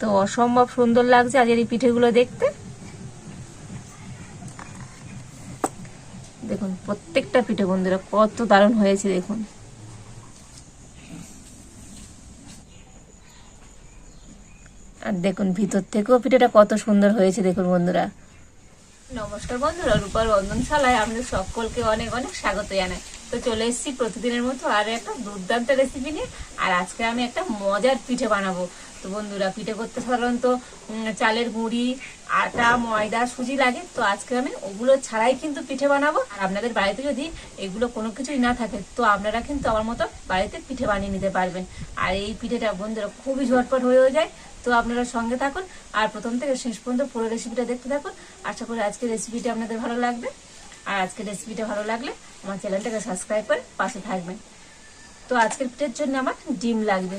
তো অসম্ভব সুন্দর লাগছে আজকের এই পিঠেগুলো দেখতে। দেখুন, প্রত্যেকটা পিঠে বন্ধুরা কত দারুণ হয়েছে, দেখুন। আর দেখুন, ভিতর থেকেও পিঠেটা কত সুন্দর হয়েছে, দেখুন বন্ধুরা। নমস্কার বন্ধুরা, রূপার রন্ধনশালায় আপনাদের সকলকে অনেক অনেক স্বাগত জানাই। তো চলে এসেছি প্রতিদিনের মতো আর একটা দুর্দান্ত রেসিপি নিয়ে, আর আজকে আমি একটা মজার পিঠে বানাবো। তো বন্ধুরা, পিঠে করতে সাধারণত চালের গুঁড়ি, আটা, ময়দা, সুজি লাগে। তো আজকে আমি ওগুলো ছাড়াই কিন্তু পিঠে বানাবো। আর আপনাদের বাড়িতে যদি এগুলো কোনো কিছুই না থাকে, তো আপনারা কিন্তু আমার মতো বাড়িতে পিঠে বানিয়ে নিতে পারবেন। আর এই পিঠেটা বন্ধুরা খুবই ঝটপট হয়েও যায়। তো আপনারা সঙ্গে থাকুন। আর প্রথম থেকে শেষ পর্যন্ত পুরো রেসিপিটা দেখতে থাকুন। আশা করি আজকের রেসিপিটা আপনাদের ভালো লাগবে। আর আজকের রেসিপিটা ভালো লাগলে আমার চ্যানেলটাকে সাবস্ক্রাইব করে পাশে থাকবেন। তো আজকের পিঠের জন্য আমার ডিম লাগবে।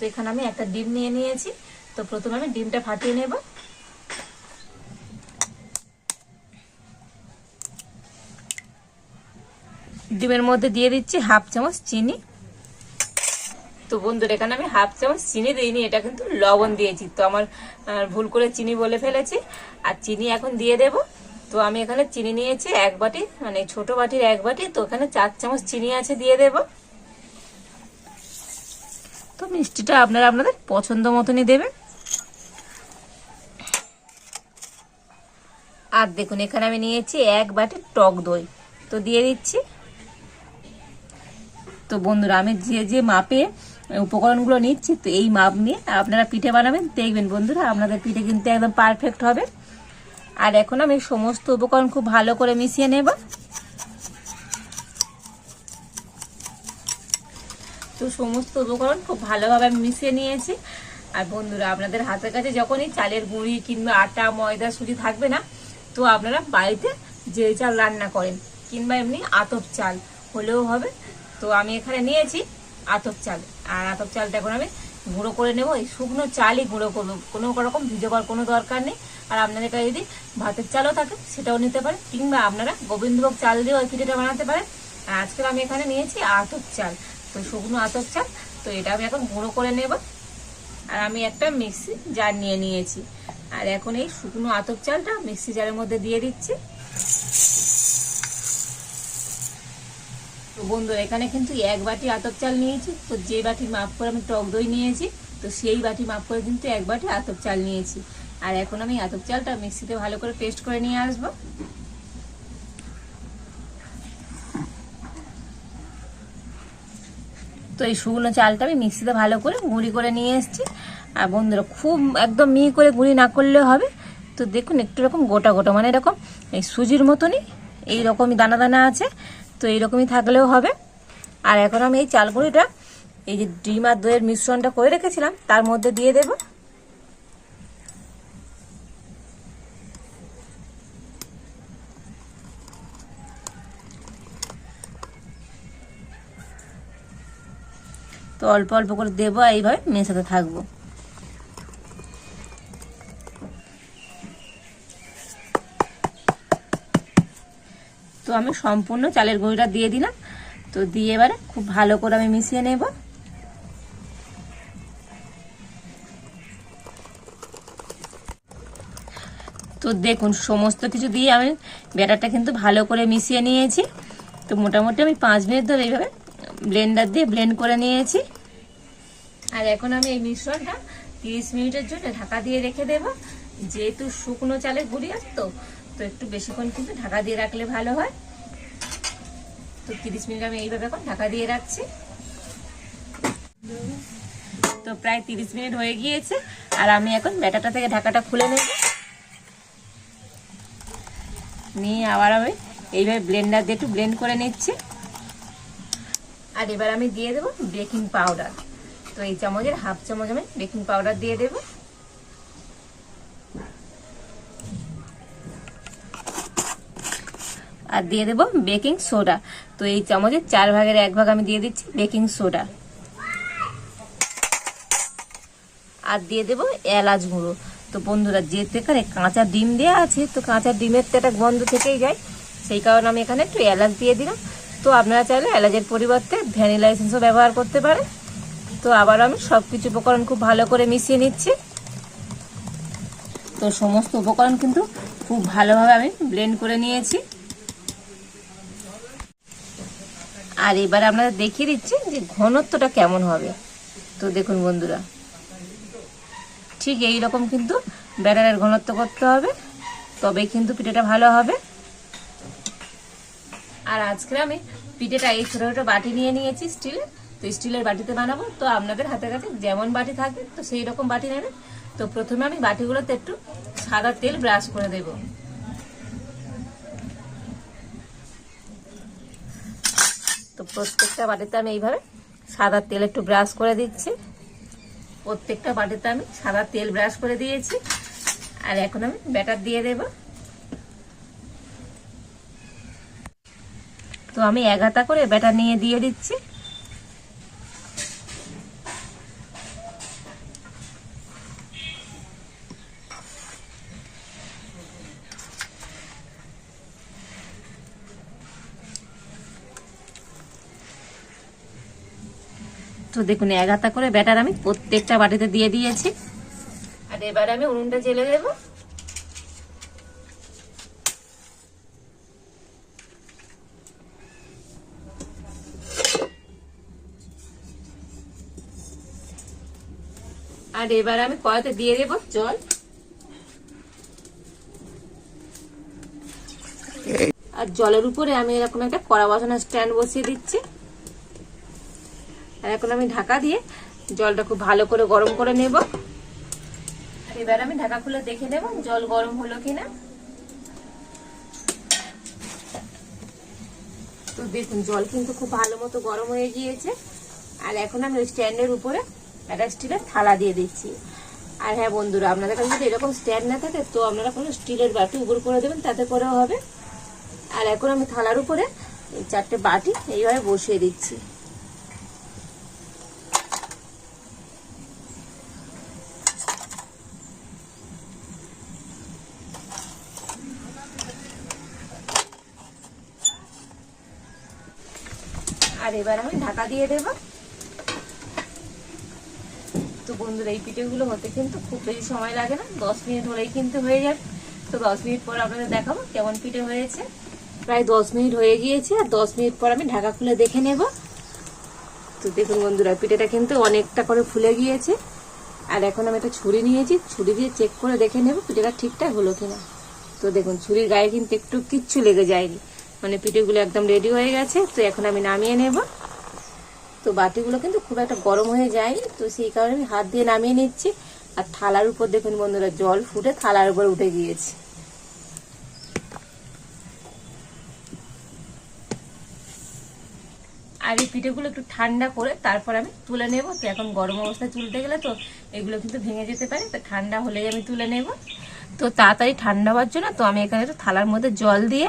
তো এখানে আমি একটা ডিম নিয়ে নিয়েছি। তো প্রথমে আমি ডিমটা ফাটিয়ে নেব। ডিমের মধ্যে দিয়ে দিচ্ছি হাফ চামচ চিনি। তো বন্ধুরা, এখানে আমি হাফ চামচ চিনি দিইনি, এটা কিন্তু লবণ দিয়েছি। তো আমার ভুল করে চিনি বলে ফেলেছি। আর চিনি এখন দিয়ে দেব। তো আমি এখানে চিনি নিয়েছি এক বাটি মানে ছোট বাটির এক বাটি। তো এখানে চার চামচ চিনি আছে, দিয়ে দেব। তো মিষ্টিটা আপনারা আপনাদের পছন্দ মতনই দেবেন। আর দেখুন, এখানে আমি নিয়েছি এক বাটি টক দই। তো দিয়ে দিচ্ছি। তো বন্ধুরা, আমি যে যে মাপে উপকরণগুলো নিচ্ছি, তো এই মাপ নিয়ে আপনারা পিঠে বানাবেন, দেখবেন বন্ধুরা, আপনাদের পিঠে কিন্তু একদম পারফেক্ট হবে। আর এখন আমি সমস্ত উপকরণ খুব ভালো করে মিশিয়ে নেব। তো সমস্ত উপকরণ খুব ভালোভাবে মিশিয়ে নিয়েছি। আর বন্ধুরা, আপনাদের হাতের কাছে যখনই চালের গুঁড়ি কিংবা আটা, ময়দা, সুজি থাকবে না, তো আপনারা বাড়িতে যে চাল রান্না করেন কিংবা এমনি আতপ চাল হলেও হবে। তো আমি এখানে নিয়েছি আতপ চাল। আর আতপ চালটা এখন আমি গুঁড়ো করে নেব। এই শুকনো চালই গুঁড়ো করব। কোনো রকম ভিজে করার কোনো দরকার নেই। আর আপনাদের কাছে যদি ভাতের চালও থাকে, সেটাও নিতে পারেন। কিংবা আপনারা গোবিন্দভোগ চাল দিয়েও ওই পিঠেটা বানাতে পারেন। আর আজকে আমি এখানে নিয়েছি আতপ চাল। তো শুকনো আতর চাল তো এটা আমি এখন গুঁড়ো করে নেব। আর আমি একটা মিক্সি জার নিয়ে নিয়েছি। আর এখন এই শুকনো আতপ চালটা মিক্সি জারের মধ্যে দিয়ে দিচ্ছি। তো বন্ধুরা, এখানে কিন্তু এক বাটি আতপ চাল নিয়েছি। তো যে বাটি মাপ করে আমি টক দই নিয়েছি, তো সেই বাটি মাপ করে কিন্তু এক বাটি আতপ চাল নিয়েছি। আর এখন আমি আতপ চালটা মিক্সিতে ভালো করে পেস্ট করে নিয়ে আসব। তো এই শুকনো চালটা আমি মিক্সিতে ভালো করে গুঁড়ি করে নিয়ে এসেছি। আর বন্ধুরা, খুব একদম মি করে গুঁড়ি না করলে হবে। তো দেখুন, একটু এরকম গোটা গোটা মানে এরকম এই সুজির মতনই এই রকমই দানা দানা আছে, তো এইরকমই থাকলেও হবে। আর এখন আমি এই চাল গুঁড়িটা এই যে ডিম আর দইয়ের মিশ্রণটা করে রেখেছিলাম, তার মধ্যে দিয়ে দেব। তো অল্প অল্প করে দেবো, এইভাবে মেশাতে থাকব। তো আমি সম্পূর্ণ চালের গুঁড়িটা দিয়ে দিলাম। তো দিয়ে এবারে খুব ভালো করে আমি মিশিয়ে নেব। তো দেখুন, সমস্ত কিছু দিয়ে আমি ব্যাটারটা কিন্তু ভালো করে মিশিয়ে নিয়েছি। তো মোটামুটি আমি পাঁচ মিনিট ধরে এইভাবে ব্লেন্ডার দিয়ে ব্লেন্ড করে নিয়েছি। আর এখন আমি এই মিশ্রণটা তিরিশ মিনিটের জন্য ঢাকা দিয়ে রেখে দেব। যেহেতু শুকনো চালের গুঁড়ি আছে তো তো একটু বেশিক্ষণ কিন্তু ঢাকা দিয়ে রাখলে ভালো হয়। তো তিরিশ মিনিট আমি এইভাবে এখন ঢাকা দিয়ে রাখছি। তো প্রায় তিরিশ মিনিট হয়ে গিয়েছে, আর আমি এখন ব্যাটারটা থেকে ঢাকাটা খুলে নেব। নিয়ে আবার আমি এইভাবে ব্লেন্ডার দিয়ে একটু ব্লেন্ড করে নিচ্ছি। আর এবার আমি দিয়ে দেবো বেকিং পাউডার। তো এই চামচের হাফ চামচ আমি বেকিং পাউডার দিয়ে দেবো। আর দিয়ে দেবো বেকিং সোডা। তো এই চামচের চার ভাগের এক ভাগ আমি দিয়ে দিচ্ছি বেকিং সোডা। আর দিয়ে দেবো এলাচ গুঁড়ো। তো বন্ধুরা যেহেতু এখানে কাঁচা ডিম দেওয়া আছে, তো কাঁচা ডিমের তো একটা গন্ধ থেকেই যায়। সেই কারণে আমি এখানে একটু এলাচ দিয়ে দিলাম। তো আপনারা চাইলে এলাচের পরিবর্তে ভ্যানিলা এসেন্সও ব্যবহার করতে পারেন। তো আবার আমি সব কিছু উপকরণ খুব ভালো করে মিশিয়ে নিচ্ছি। তো সমস্ত উপকরণ কিন্তু খুব ভালোভাবে আমি ব্লেন্ড করে নিয়েছি। আর এবার আপনাদের দেখিয়ে দিচ্ছি যে ঘনত্বটা কেমন হবে। তো দেখুন বন্ধুরা, ঠিক এই রকম কিন্তু ব্যাটারের ঘনত্ব করতে হবে তবে কিন্তু পিঠাটা ভালো হবে। আর আজকে আমি পিঠেটা এই ছোটো ছোটো বাটি নিয়ে নিয়েছি স্টিলের তো স্টিলের বাটিতে বানাবো। তো আপনাদের হাতে কাছে যেমন বাটি থাকে, তো সেই রকম বাটি নেবেন। তো প্রথমে আমি বাটিগুলোতে একটু সাদা তেল ব্রাশ করে দেব। তো প্রত্যেকটা বাটিতে আমি এইভাবে সাদা তেল একটু ব্রাশ করে দিচ্ছি। প্রত্যেকটা বাটিতে আমি সাদা তেল ব্রাশ করে দিয়েছি। আর এখন আমি ব্যাটার দিয়ে দেব। তো আমি এক হাতা করে ব্যাটার নিয়ে দিয়ে দিচ্ছি। তো দেখুন, এক হাতা করে ব্যাটার আমি প্রত্যেকটা বাটিতে দিয়ে দিয়েছি। আর এবার আমি উনুনটা জেলে দেব। আর এবার আমি কড়াতে দিয়ে দেব জল। আর জলের উপরে আমি এরকম একটা কড়া বসানোর স্ট্যান্ড বসিয়ে দিচ্ছি। আর এখন আমি ঢাকা দিয়ে জলটা খুব ভালো করে গরম করে নেব। এবার আমি ঢাকা খুলে দেখে নেব জল গরম হলো কিনা। তো দেখুন, জল কিন্তু খুব ভালো মতো গরম হয়ে গিয়েছে। আর এখন আমি ওই স্ট্যান্ডের উপরে একটা স্টিলের থালা দিয়ে দিচ্ছি। আর হ্যাঁ বন্ধুরা, আপনাদের কাছে যদি এরকম স্ট্যান্ড না থাকে, তো আপনারা কোনো স্টিলের বাটি উপর করে দেবেন, তাতে করেও হবে। আর এখন আমি থালার উপরে এই চারটে বাটি এইভাবে বসিয়ে দিচ্ছি। আর এবার আমি ঢাকা দিয়ে দেব। বন্ধুরা এই পিঠেগুলো হতে কিন্তু খুব বেশি সময় লাগে না। দশ মিনিট হলেই কিন্তু হয়ে যাবে। তো দশ মিনিট পর আপনাদের দেখাবো কেমন পিঠে হয়েছে। প্রায় দশ মিনিট হয়ে গিয়েছে আর দশ মিনিট পর আমি ঢাকা খুলে দেখে নেব। তো দেখুন বন্ধুরা, পিঠেটা কিন্তু অনেকটা করে ফুলে গিয়েছে। আর এখন আমি একটা ছুরি নিয়েছি। ছুরি দিয়ে চেক করে দেখে নেব পিঠেটা ঠিকঠাক হলো কিনা। তো দেখুন, ছুরির গায়ে কিন্তু একটু কিচ্ছু লেগে যায়নি। মানে পিঠেগুলো একদম রেডি হয়ে গেছে। তো এখন আমি নামিয়ে নেব। তো বাটিগুলো কিন্তু খুব একটা গরম হয়ে যায়নি তো সেই কারণে আমি হাত দিয়ে নামিয়ে নিচ্ছি। আর থালার উপর দেখুন বন্ধুরা, জল ফুটে থালার উপর উঠে গিয়েছে। আর এই পিঠেগুলো একটু ঠান্ডা করে তারপর আমি তুলে নেব। তো এখন গরম অবস্থায় তুলতে গেলে তো এগুলো কিন্তু ভেঙে যেতে পারে, তো ঠান্ডা হলেই আমি তুলে নেব। তো তাড়াতাড়ি ঠান্ডা হওয়ার জন্য তো আমি এখানে একটু থালার মধ্যে জল দিয়ে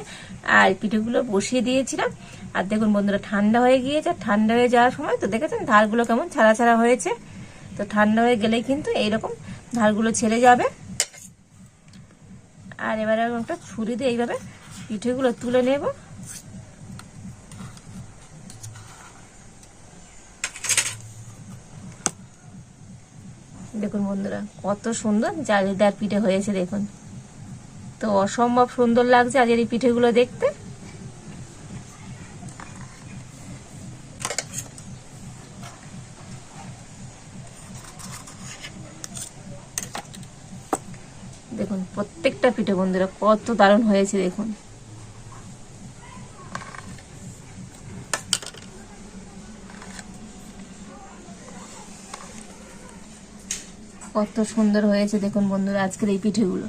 আর পিঠেগুলো বসিয়ে দিয়েছিলাম। আর দেখুন বন্ধুরা, ঠান্ডা হয়ে গিয়েছে, ঠান্ডা হয়ে যাওয়ার সময় তো দেখেছেন ধারগুলো কেমন ছাড়া ছাড়া হয়েছে। তো ঠান্ডা হয়ে গেলেই কিন্তু এইরকম ধারগুলো ছেড়ে যাবে। আর এবারে একটা ছুরি দিয়ে এইভাবে পিঠেগুলো তুলে নেব। দেখুন বন্ধুরা, কত সুন্দর জালিদার পিঠে হয়েছে দেখুন। তো অসম্ভব সুন্দর লাগছে আজকের এই পিঠেগুলো দেখতে। পিঠে বন্ধুরা, কত দারুণ হয়েছে দেখুন। কত সুন্দর হয়েছে দেখুন বন্ধুরা আজকের এই পিঠেগুলো।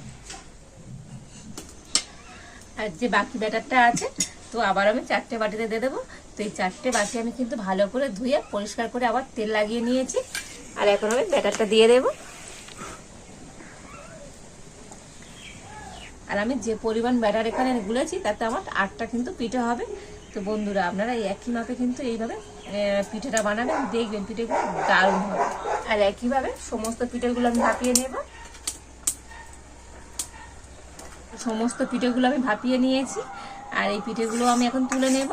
আর যে বাকি ব্যাটারটা আছে, তো আবার আমি চারটে বাটিতে দিয়ে দেবো। তো এই চারটে বাটি আমি কিন্তু ভালো করে ধুয়ে পরিষ্কার করে আবার তেল লাগিয়ে নিয়েছি। আর এখন আমি ব্যাটারটা দিয়ে দেবো। আর আমি যে পরিমাণ ব্যাটার এখানে গুলেছি, তাতে আমার আটটা কিন্তু পিঠে হবে। তো বন্ধুরা, আপনারা একই মাপে কিন্তু এইভাবে পিঠেটা বানাবেন, দেখবেন পিঠেগুলো দারুণ হবে। আর একইভাবে সমস্ত পিঠেগুলো আমি ভাপিয়ে নেব। সমস্ত পিঠেগুলো আমি ভাপিয়ে নিয়েছি, আর এই পিঠেগুলো আমি এখন তুলে নেব।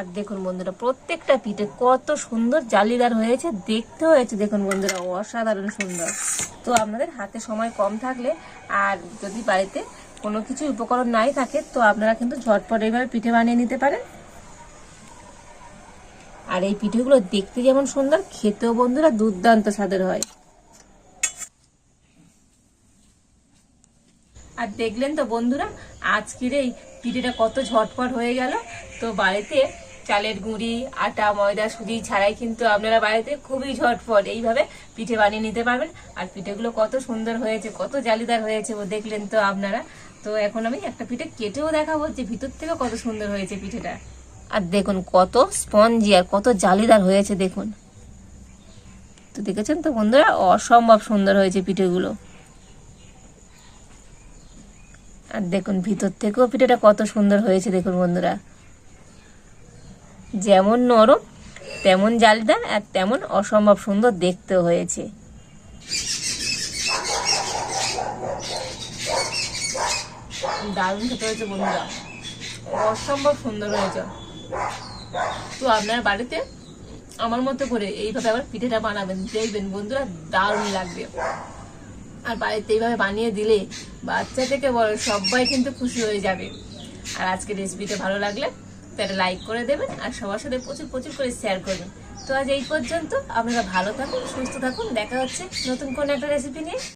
আর দেখুন বন্ধুরা, প্রত্যেকটা পিঠে কত সুন্দর জালিদার হয়েছে। দেখতে হয়েছে দেখুন বন্ধুরা, অসাধারণ সুন্দর। তো আপনাদের হাতে সময় কম থাকলে আর যদি বাড়িতে কোনো কিছু উপকরণ নাই থাকে, তো আপনারা কিন্তু ঝটপট এইভাবে পিঠে বানিয়ে নিতে পারেন। আর এই পিঠেগুলো দেখতে যেমন সুন্দর, খেতেও বন্ধুরা দুর্দান্ত স্বাদের হয়। আর দেখলেন তো বন্ধুরা, আজকের এই পিঠেটা কত ঝটপট হয়ে গেল। তো বাড়িতে চালের গুঁড়ি, আটা, ময়দা, সুজি ছাড়াই কিন্তু আপনারা বাড়িতে খুবই ঝটপট এইভাবে পিঠে বানিয়ে নিতে পারবেন। আর পিঠেগুলো কত সুন্দর হয়েছে, কত জালিদার হয়েছে ও দেখলেন তো আপনারা। তো এখন আমি একটা পিঠে কেটেও দেখাবো যে ভিতর থেকে কত সুন্দর হয়েছে পিঠেটা। আর দেখুন কত স্পঞ্জি আর কত জালিদার হয়েছে, দেখুন। তো দেখেছেন তো বন্ধুরা, অসম্ভব সুন্দর হয়েছে পিঠেগুলো। আর দেখুন ভিতর থেকেও পিঠেটা কত সুন্দর হয়েছে, দেখুন বন্ধুরা। যেমন নরম, তেমন জালদার আর তেমন অসম্ভব সুন্দর দেখতে হয়েছে। দারুণ খেতে হয়েছে বন্ধুরা। অসম্ভব সুন্দর হয়েছে। তো আপনার বাড়িতে আমার মতো করে এইভাবে আবার পিঠেটা বানাবেন, দেখবেন বন্ধুরা দারুণ লাগবে। আর বাড়িতে এইভাবে বানিয়ে দিলে বাচ্চা থেকে বড় সবাই কিন্তু খুশি হয়ে যাবে। আর আজকে রেসিপিটা ভালো লাগলে তাহলে লাইক করে দেবেন আর সবার সাথে প্রচুর প্রচুর করে শেয়ার করবেন। তো আজ এই পর্যন্ত, আপনারা ভালো থাকুন, সুস্থ থাকুন, দেখা হচ্ছে নতুন কোনো একটা রেসিপি নিয়ে।